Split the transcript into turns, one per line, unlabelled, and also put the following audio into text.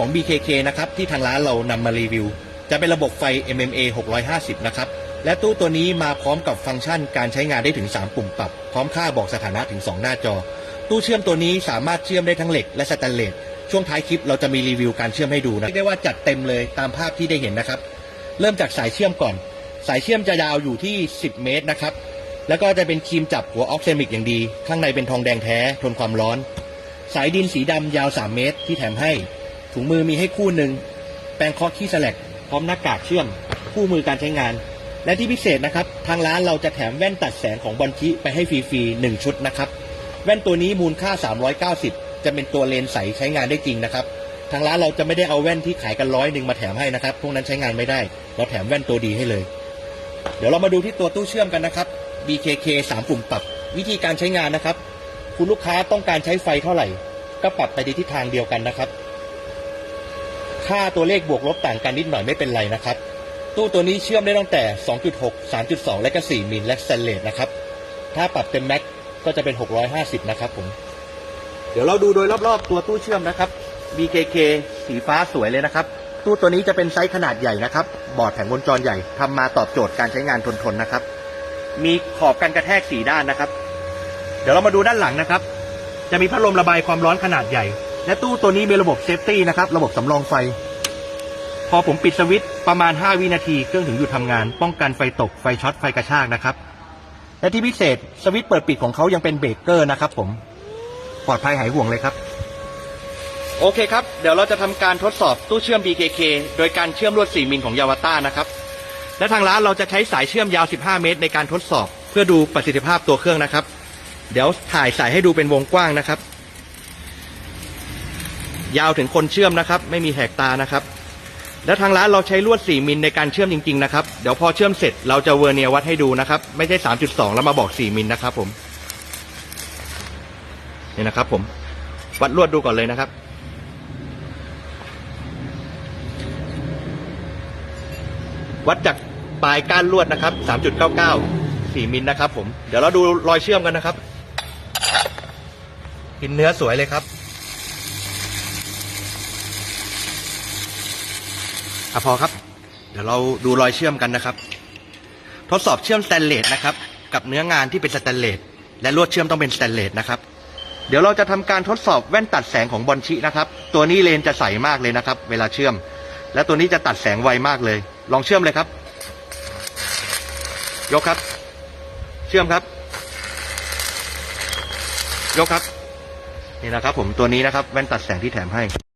ของ BKK นะครับที่ทางร้านเรานำมารีวิว จะเป็นระบบไฟ MMA 650 นะครับ และตู้ตัวนี้มาพร้อมกับฟังก์ชันการใช้งานได้ถึง 3 ปุ่มปรับ พร้อมค่าบอกสถานะถึง 2 หน้าจอ ตู้เชื่อมตัวนี้สามารถเชื่อมได้ทั้งเหล็กและสแตนเลสช่วงท้ายคลิปเราจะมีรีวิวการเชื่อมให้ดูนะเรียกได้ว่าจัดเต็มเลยตามภาพที่ได้เห็นนะครับ เริ่มจากสายเชื่อมก่อน สายเชื่อมจะยาวอยู่ที่ 10 เมตรนะครับแล้วก็จะเป็นครีมจับหัวออกเซมิกอย่างดี ข้างในเป็นทองแดงแท้ทนความร้อน สายดินสีดำยาว 3 เมตรที่แถมให้ ถุงมือมีให้คู่หนึ่ง แปรงเคาะขี้แสลกพร้อมหน้ากากเชื่อม คู่มือการใช้งาน และที่พิเศษนะครับ ทางร้านเราจะแถมแว่นตัดแสงของบอลชิไปให้ฟรีๆหนึ่งชุดนะครับ แว่นตัวนี้มูลค่า 390 จะเป็นตัวเลนส์ใสใช้งานได้จริงนะครับ ทางร้านเราจะไม่ได้เอาแว่นที่ขายกันร้อยหนึ่งมาแถมให้นะครับ พวกนั้นใช้งานไม่ได้ เราแถมแว่นตัวดีให้เลย เดี๋ยวเรามาดูที่ตัวตู้เชื่อมกันนะครับ BKK 3ปุ่มปรับ วิธีการใช้งานนะครับ คุณลูกค้าต้องการใช้ไฟเท่าไหร่ ก็ปรับไปในทิศทางเดียวกันนะครับ ค่าตัวเลขบวกลบต่างกันนิดหน่อยไม่เป็นไรนะครับ ตู้ตัวนี้เชื่อมได้ตั้งแต่ 2.6 3.2 และก็ 4 มิลและสแตนเลสนะครับ ถ้าปรับเต็มแม็กก็จะเป็น 650 นะครับผม เดี๋ยวเราดูโดยรอบๆ ตัวตู้เชื่อมนะครับ BKK สีฟ้าสวยเลยนะครับ ตู้ตัวนี้จะเป็นไซส์ขนาดใหญ่นะครับ บอร์ดแผงวงจรใหญ่ทำมาตอบโจทย์การใช้งานทนๆนะครับ มีขอบกันกระแทกสีด้านนะครับ เดี๋ยวเรามาดูด้านหลังนะครับ จะมีพัดลมระบายความร้อนขนาดใหญ่ และตู้ตัวนี้มีระบบเซฟตี้นะครับ ระบบสำรองไฟ พอผมปิดสวิตช์ประมาณ 5 วินาที เครื่องถึงหยุดทำงาน ป้องกันไฟตก ไฟช็อต ไฟกระชากนะครับ และที่พิเศษสวิตช์เปิดปิดของเขายังเป็นเบรกเกอร์นะครับผม ปลอดภัยหายห่วงเลยครับ โอเคครับ เดี๋ยวเราจะทำการทดสอบตู้เชื่อม BKK โดยการเชื่อมลวด 4 มิลของยาวต้านะครับ และทางร้านเราจะใช้สายเชื่อมยาว 15 เมตร ในการทดสอบ เพื่อดูประสิทธิภาพตัวเครื่องนะครับ เดี๋ยวถ่ายสายให้ดูเป็นวงกว้างนะครับ ยาวถึงคนเชื่อมนะครับ ไม่มีแหกตานะครับ และทางร้านเราใช้ลวด 4 มิลในการเชื่อมจริงๆนะครับ เดี๋ยวพอเชื่อมเสร็จเราจะเวอร์เนียวัดให้ดูนะครับ ไม่ใช่ 3.2 แล้วมาบอก 4 มิลนะครับผม นี่นะครับผม วัดลวดดูก่อนเลยนะครับวัดจากปลายก้านลวดนะครับ 3.99 4มิลนะครับผม เดี๋ยวเราดูรอยเชื่อมกันนะครับ กินเนื้อสวยเลยครับ อะพอครับ เดี๋ยวเราดูรอยเชื่อมกันนะครับ ทดสอบเชื่อมสแตนเลสนะครับ กับเนื้องานที่เป็นสแตนเลสและลวดเชื่อมต้องเป็นสแตนเลสนะครับ เดี๋ยวเราจะทำการทดสอบแว่นตัดแสงของบอลชินะครับ ตัวนี้เลนจะใสมากเลยนะครับ เวลาเชื่อม และตัวนี้จะตัดแสงไวมากเลย ลองเชื่อมเลยครับ ยกครับ เชื่อมครับ ยกครับ นี่นะครับ ผมตัวนี้นะครับ แว่นตัดแสงที่แถมให้